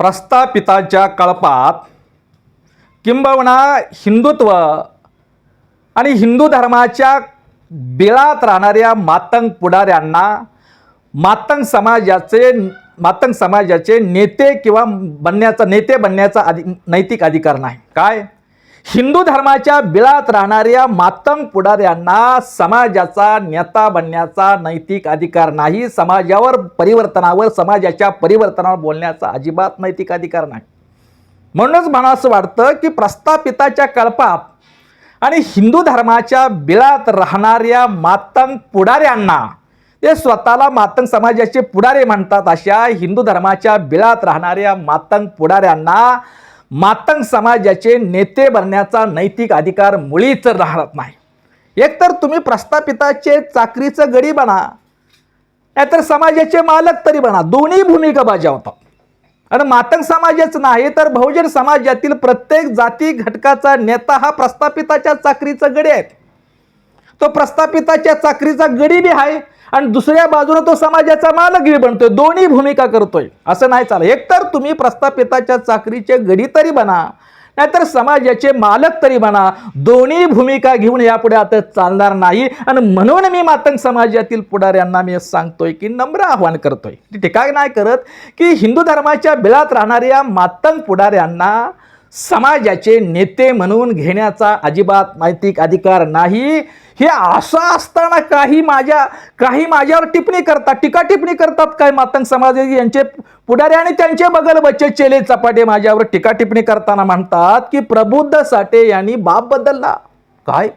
प्रस्थापिताच्या कळपात किंबहुना हिंदुत्व आणि हिंदू धर्माच्या बिळात राहणाऱ्या मातंग पुढाऱ्यांना मातंग समाजाचे मातंग समाजाचे नेते किंवा बनण्याचा नेते बनण्याचा अधि नैतिक अधिकार नाही. काय? हिंदू धर्माच्या बिळात राहणाऱ्या मातंग पुढाऱ्यांना समाजाचा नेता बनण्याचा नैतिक अधिकार नाही. समाजावर परिवर्तनावर समाजाच्या परिवर्तनावर बोलण्याचा अजिबात नैतिक अधिकार नाही. म्हणूनच मला असं वाटतं की प्रस्थापिताच्या कळपात आणि हिंदू धर्माच्या बिळात राहणाऱ्या मातंग पुढाऱ्यांना ते स्वतःला मातंग समाजाचे पुढारे म्हणतात अशा हिंदू धर्माच्या बिळात राहणाऱ्या मातंग पुढाऱ्यांना मातंग समाजाचे नेते बनण्याचा नैतिक अधिकार मुळीच राहत नाही. एकतर तुम्ही प्रस्थापिताचे चाकरीचं गडी बना नाहीतर समाजाचे मालक तरी बना दोन्ही भूमिका बजावतात आणि मातंग समाजच नाही तर बहुजन समाजातील प्रत्येक जाती घटकाचा नेता हा प्रस्थापिताच्या चाकरीचा गडी आहे. तो प्रस्थापिताच्या चाकरीचा गडी बी आहे आणि दुसऱ्या बाजूने तो समाजाचा मालकही बनतोय दोन्ही भूमिका करतोय. असं नाही चालत. एकतर तुम्ही प्रस्थापिताच्या चाकरीचे गडी तरी बना नाहीतर समाजाचे मालक तरी बना. दोन्ही भूमिका घेऊन यापुढे आता चालणार नाही. आणि म्हणून मी मातंग समाजातील पुढाऱ्यांना मी सांगतोय की नम्र आव्हान करतोय. ती काय नाही करत की हिंदू धर्माच्या बिळात राहणाऱ्या मातंग पुढाऱ्यांना समाजाचे नेते म्हणून घेण्याचा अजिबात नैतिक अधिकार नाही. हे असं असताना काही माझ्या काही माझ्यावर टिप्पणी करतात टीका टिप्पणी करतात काय मातंग समाज यांचे पुढारी आणि त्यांचे बगल बच्चे चेले चपाटे माझ्यावर टीका टिप्पणी करताना म्हणतात की प्रबुद्ध साठे यांनी बाप बदलला. काय?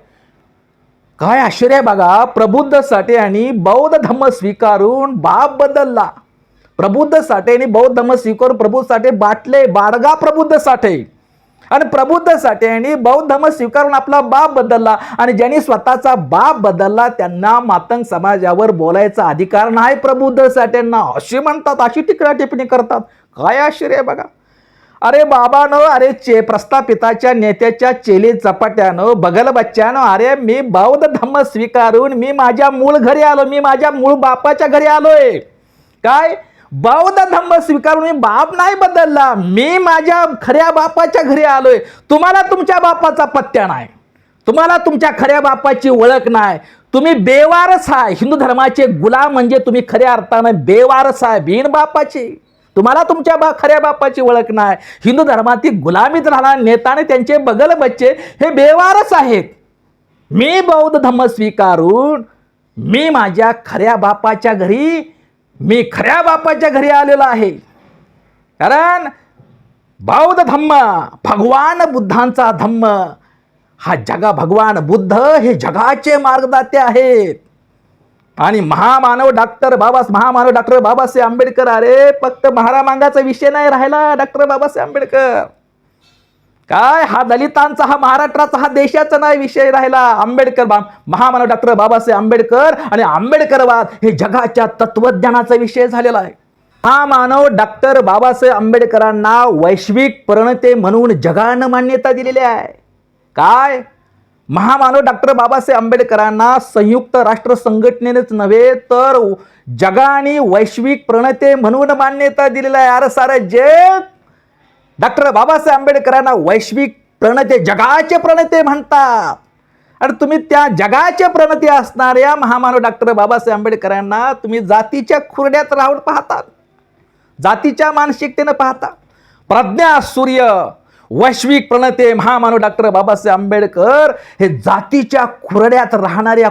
काय आश्चर्य आहे बघा प्रबुद्ध साठे यांनी बौद्ध धम्म स्वीकारून बाप बदलला. प्रबुद्ध साठे यांनी बौद्ध धम्म स्वीकारून प्रबुद्ध साठे बाटले बाडगा प्रबुद्ध साठे. आणि प्रबुद्ध साठे यांनी बौद्ध धर्म स्वीकारून आपला बाप बदलला आणि ज्यांनी स्वतःचा बाप बदलला त्यांना मातंग समाजावर बोलायचा अधिकार नाही प्रबुद्ध साठ्यांना अशी म्हणतात अशी टिकरा टिप्पणी करतात. काय आश्चर्य बघा. अरे बाबानं अरे चे प्रस्थापिताच्या नेत्याच्या चेली चपाट्यानं बगल बच्च्यानं अरे मी बौद्ध धम्म स्वीकारून मी माझ्या मूळ घरी आलो मी माझ्या मूळ बापाच्या घरी आलोय. काय? बौद्ध धम्म स्वीकारून मी बाप नाही बदलला. मी माझ्या खऱ्या बापाच्या घरी आलोय. तुम्हाला तुमच्या बापाचा पत्त्या नाही. तुम्हाला तुमच्या खऱ्या बापाची ओळख नाही. तुम्ही बेवारस आहे. हिंदू धर्माचे गुलाम म्हणजे तुम्ही खऱ्या अर्थानं बेवारस आहे बिन बापाची. तुम्हाला तुमच्या बा खऱ्या बापाची ओळख नाही. हिंदू धर्मातील गुलामीत राहणार नेता आणि त्यांचे बगल बच्चे हे बेवारस आहेत. मी बौद्ध धम्म स्वीकारून मी माझ्या खऱ्या बापाच्या घरी मी खऱ्या बापाच्या घरी आलेलो आहे. कारण बौद्ध धम्म भगवान बुद्धांचा धम्म हा जगा भगवान बुद्ध हे जगाचे मार्गदाते आहेत. आणि महामानव डॉक्टर बाबा महामानव डॉक्टर बाबासाहेब आंबेडकर अरे फक्त महारामांगाचा विषय नाही राहिला डॉक्टर बाबासाहेब आंबेडकर. काय? हा दलितांचा हा महाराष्ट्राचा हा देशाचा नाही विषय राहिला. आंबेडकर बा महामानव डॉक्टर बाबासाहेब आंबेडकर आणि आंबेडकरवाद हे जगाच्या तत्वज्ञानाचा विषय झालेला आहे. हा मानव डॉक्टर बाबासाहेब आंबेडकरांना वैश्विक प्रणते म्हणून जगानं मान्यता दिलेली आहे. काय? महामानव डॉक्टर बाबासाहेब आंबेडकरांना संयुक्त राष्ट्र संघटनेनेच नव्हे तर जगाने वैश्विक प्रणते म्हणून मान्यता दिलेलं आहे. अरे सारं जग डॉक्टर बाबासाहेब आंबेडकरांना वैश्विक प्रणते जगाचे प्रणते म्हणतात. आणि तुम्ही त्या जगाचे प्रणते असणाऱ्या महामानव डॉक्टर बाबासाहेब आंबेडकरांना तुम्ही जातीच्या खुरड्यात राहून पाहतात. जातीच्या मानसिकतेनं पाहता प्रज्ञा सूर्य वैश्विक प्रणते महामानव डॉक्टर बाबासाहेब आंबेडकर हे जातीच्या खुरड्यात राहणाऱ्या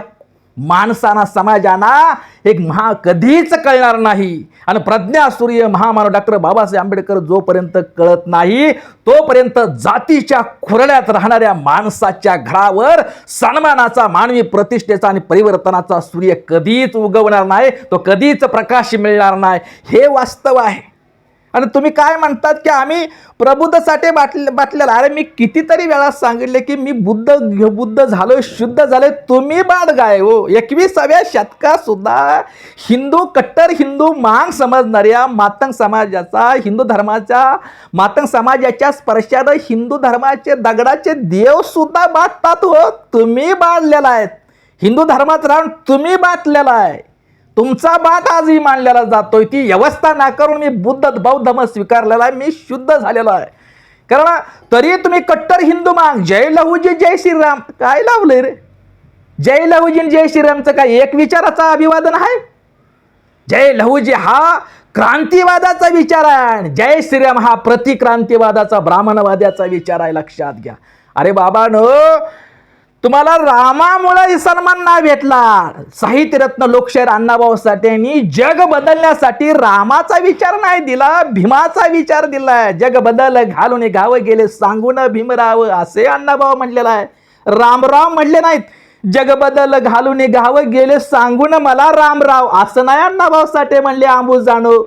माणसांना समाजाना एक महा कधीच कळणार नाही. आणि प्रज्ञा सूर्य महामानव डॉक्टर बाबासाहेब आंबेडकर जोपर्यंत कळत नाही तोपर्यंत जातीच्या खुरड्यात राहणाऱ्या माणसाच्या घरावर सन्मानाचा मानवी प्रतिष्ठेचा आणि परिवर्तनाचा सूर्य कधीच उगवणार नाही तो कधीच प्रकाश मिळणार नाही. हे वास्तव आहे. आणि तुम्ही काय म्हणतात की आम्ही प्रबुद्धसाठी बाटले बाटलेला अरे मी कितीतरी वेळा सांगितले की मी बुद्ध बुद्ध झालोय शुद्ध झालोय तुम्ही बाळगाय हो. एकविसाव्या शतकातसुद्धा हिंदू कट्टर हिंदू मांग समजणाऱ्या मातंग समाजाचा हिंदू धर्माचा मातंग समाजाच्या स्पर्शानं हिंदू धर्माचे दगडाचे देवसुद्धा बाटतात हो. तुम्ही बाळलेला आहेत. हिंदू धर्मात राहून तुम्ही बाटलेला आहे. तुमचा बाट आजही मानलेला जातोय. ती व्यवस्था नाकारून मी बुद्ध बौद्ध धर्म स्वीकारलेला आहे. मी शुद्ध झालेलो आहे. कारण तरी तुम्ही कट्टर हिंदू मांग. जय लहूजी जय श्रीराम. काय लावलंय रे? जय लहूजी जय श्रीरामचं काय एक विचाराचा अभिवादन आहे? जय लहूजी हा क्रांतिवादाचा विचार आहे आणि जय श्रीराम हा प्रतिक्रांतिवादाचा ब्राह्मणवाद्याचा विचार आहे. लक्षात घ्या. अरे बाबा न तुम्हाला रामामुळं सन्मान नाही भेटला साहित्यरत्न लोकशाहीर अण्णाभाऊ साठेंनी जग बदलण्यासाठी रामाचा विचार नाही दिला भीमाचा विचार दिलाय जग बदल घालून गावं गेले सांगून भीमराव असे अण्णाभाऊ म्हणलेला आहे. रामराव म्हणले नाहीत जग बदल घालून गावं गेले सांगून मला रामराव. असं नाही अण्णाभाऊ साठे म्हणले आंबू जाणो.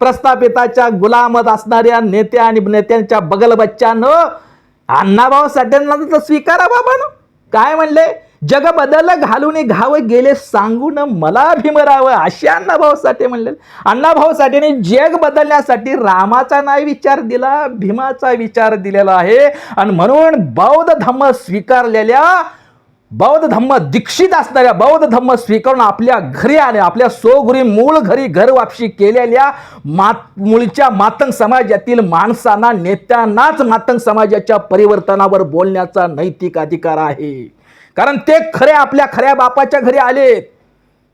प्रस्थापिताच्या गुलामत असणाऱ्या नेत्या आणि नेत्यांच्या बगल बच्च्यानं अण्णाभाऊ साठ्यांना तर स्वीकारा बाबानो. काय म्हणले? जग बदल घालून घाव गेले सांगून मला भीमराव असे अण्णाभाऊ साठे म्हणले. अण्णाभाऊ साठेने जग बदलण्यासाठी रामाचा नाही विचार दिला भीमाचा विचार दिलेला आहे. आणि म्हणून बौद्ध धम्म स्वीकारलेल्या बौद्ध धम्म दीक्षित असणाऱ्या बौद्ध धम्म स्वीकारून आपल्या घरी आले आपल्या सोगुरी मूळ घरी घर वापशी केलेल्या मात मूळच्या मातंग समाजातील माणसांना नेत्यांनाच मातंग समाजाच्या परिवर्तनावर बोलण्याचा नैतिक अधिकार आहे. कारण ते खरे आपल्या खऱ्या बापाच्या घरी आलेत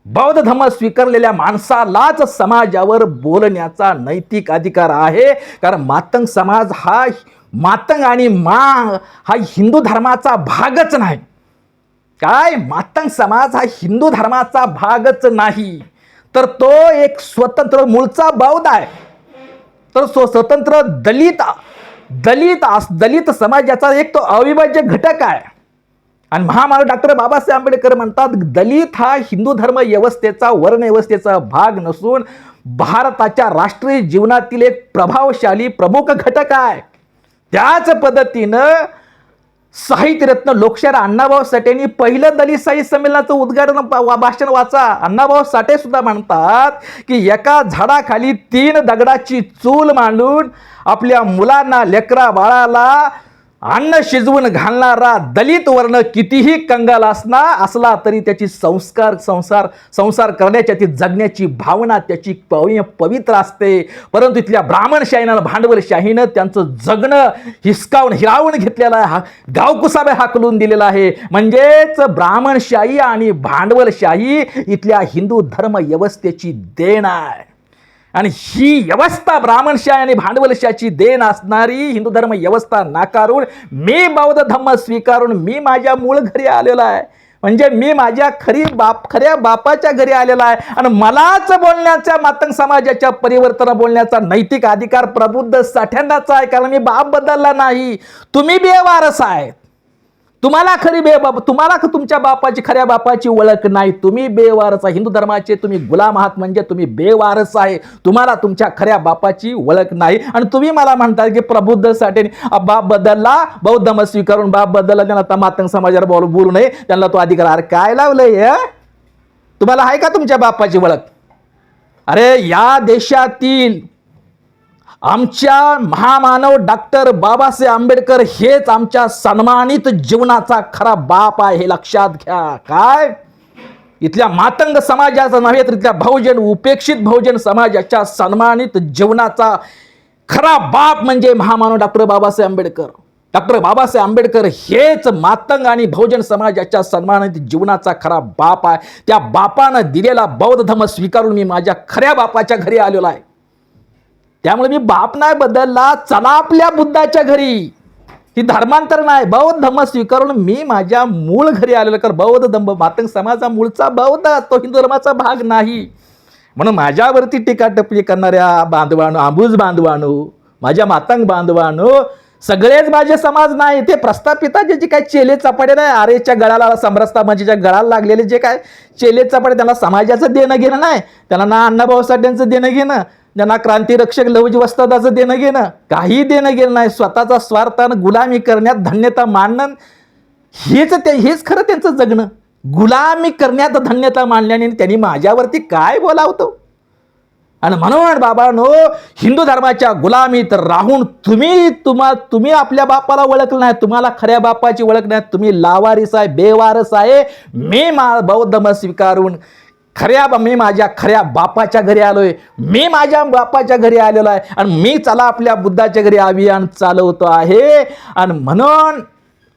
बौद्ध धर्म स्वीकारलेल्या माणसालाच समाजावर बोलण्याचा नैतिक अधिकार आहे. कारण मातंग समाज हा मातंग आणि मा हा हिंदू धर्माचा भागच नाही. काय? मातंग समाज हा हिंदू धर्माचा भागच नाही. तर तो एक स्वतंत्र मूळचा बौद्ध आहे. तर स्व स्वतंत्र दलित दलित अस- दलित समाजाचा एक तो अविभाज्य घटक आहे. आणि महामानव डॉक्टर बाबासाहेब आंबेडकर म्हणतात दलित हा हिंदू धर्म व्यवस्थेचा वर्णव्यवस्थेचा भाग नसून भारताच्या राष्ट्रीय जीवनातील एक प्रभावशाली प्रमुख घटक आहे. त्याच पद्धतीनं साहित्यरत्न लोकशाहीर अण्णाभाऊ साठेंनी पहिलं दलित साहित्य संमेलनाचं उद्घाटन वा- भाषण वाचा. अण्णाभाऊ साठे सुद्धा म्हणतात की एका झाडाखाली तीन दगडाची चूल मांडून आपल्या मुलांना लेकरा बाळाला अन्न शिजवून घालणारा दलित वर्ण कितीही कंगाल असला असला तरी त्याची संस्कार संसार संसार करण्याची ती जगण्याची भावना त्याची पवय पवित्र असते. परंतु इथल्या ब्राह्मणशाहीनं भांडवलशाहीनं त्यांचं जगणं हिसकावून हिरावून घेतलेलं आहे. हा गावकुसाबे हाकलून दिलेला आहे. म्हणजेच ब्राह्मणशाही आणि भांडवलशाही इथल्या हिंदू धर्म व्यवस्थेची देण आहे. आणि ही व्यवस्था ब्राह्मणशाही आणि भांडवलशाची देण असणारी हिंदू धर्म व्यवस्था नाकारून मी बौद्ध धम्म स्वीकारून मी माझ्या मूळ घरी आलेलो आहे. म्हणजे मी माझ्या खरी बाप खऱ्या बापाच्या घरी आलेला आहे. आणि मलाच बोलण्याचा मातंग समाजाच्या परिवर्तन बोलण्याचा नैतिक अधिकार प्रबुद्ध साठ्यांनाचा आहे. कारण मी बाप बदलला नाही. तुम्ही बेवारस आहेत. तुम्हाला खरी बे बाप तुम्हाला तुमच्या बापाची खऱ्या बापाची ओळख नाही. तुम्ही बेवारस आहे. हिंदू धर्माचे तुम्ही गुलाम आहात म्हणजे तुम्ही बेवारस आहे. तुम्हाला तुमच्या खऱ्या बापाची ओळख नाही. आणि तुम्ही मला म्हणता की प्रबुद्धसाठी बाप बदलला. बौद्ध मत स्वीकारून बाप बदलला. त्यांना आता मातंग समाजाला बोल बोलू नये. त्यांना तो अधिकार अरे काय लावलंय तुम्हाला आहे का तुमच्या बापाची ओळख? अरे या देशातील आमच्या महामानव डॉक्टर बाबासाहेब आंबेडकर हेच आमच्या सन्मानित जीवनाचा खरा बाप आहे हे लक्षात घ्या. काय? इथल्या मातंग समाजाचा नव्हे तर इथल्या बहुजन उपेक्षित बहुजन समाजाच्या सन्मानित जीवनाचा खरा बाप म्हणजे महामानव डॉक्टर बाबासाहेब आंबेडकर. डॉक्टर बाबासाहेब आंबेडकर हेच मातंग आणि बहुजन समाजाच्या सन्मानित जीवनाचा खरा बाप आहे. त्या बापानं दिलेला बौद्ध धर्म स्वीकारून मी माझ्या खऱ्या बापाच्या घरी आलेलो आहे. त्यामुळे मी बाप नाही बदलला चला आपल्या बुद्धाच्या घरी. ही धर्मांतर नाही बौद्ध धर्म स्वीकारून मी माझ्या मूळ घरी आलेलो कारण बौद्ध धम्म मातंग समाजा मूळचा बौद्ध तो हिंदू धर्माचा भाग नाही. म्हणून माझ्यावरती टीका करणाऱ्या बांधवानो आंबूज बांधवानो माझ्या मातंग बांधवानो सगळेच माझे समाज नाही. ते प्रस्थापिताचे जे काय चेले चपाटे नाही आरेच्या गळाला समरस्ता म्हणजे ज्या गळाला लागलेले जे काय चेले चपाटे त्यांना समाजाचं देणं घेणं नाही. त्यांना ना अण्णाभाऊ साठ्यांचं देणं घेणं ज्यांना क्रांतिरक्षक लवजी वस्तादाचं देणं घेणं काही देणं घेणं नाही स्वतःचा आणि गुलामी करण्यात धन्यता मानणं हेच ते हेच खरं त्यांचं जगणं. गुलामी करण्यात धन्यता मानल्याने त्यांनी माझ्यावरती काय बोलावतो? आणि म्हणून बाबांनो हिंदू धर्माच्या गुलामीत राहून तुम्ही तुम्हा तुम्ही आपल्या बापाला ओळखलं नाही तुम्हाला खऱ्या बापाची ओळख नाही तुम्ही लावारिस आहे बेवारस आहे. मी मा बौद्ध धर्म स्वीकारून खऱ्या बा- मी माझ्या खऱ्या बापाच्या घरी आलो आहे मी माझ्या बापाच्या घरी आलेलो आहे आणि मी चला आपल्या बुद्धाच्या घरी अभियान चालवतो आहे. आणि म्हणून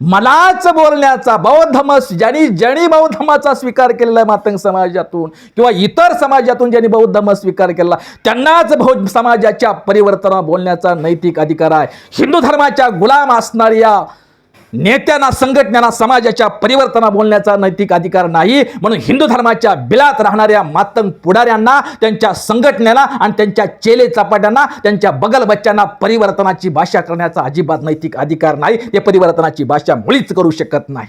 मलाच बोलण्याचा बौद्धमस ज्यांनी ज्यांनी बौद्धमाचा स्वीकार केलेला आहे मातंग समाजातून किंवा इतर समाजातून ज्यांनी बौद्धम स्वीकार केला त्यांनाच बौद्ध समाजाच्या परिवर्तना बोलण्याचा नैतिक अधिकार आहे. हिंदू धर्माच्या गुलाम असणाऱ्या नेत्यांना संघटनेला समाजाच्या परिवर्तना बोलण्याचा नैतिक अधिकार नाही. म्हणून हिंदू धर्माच्या बिलात राहणाऱ्या मातंग पुढाऱ्यांना त्यांच्या संघटनेला आणि त्यांच्या चेले चपाट्यांना त्यांच्या बगल बच्च्यांना परिवर्तनाची भाषा करण्याचा अजिबात नैतिक अधिकार नाही. ते परिवर्तनाची भाषा मुळीच करू शकत नाही.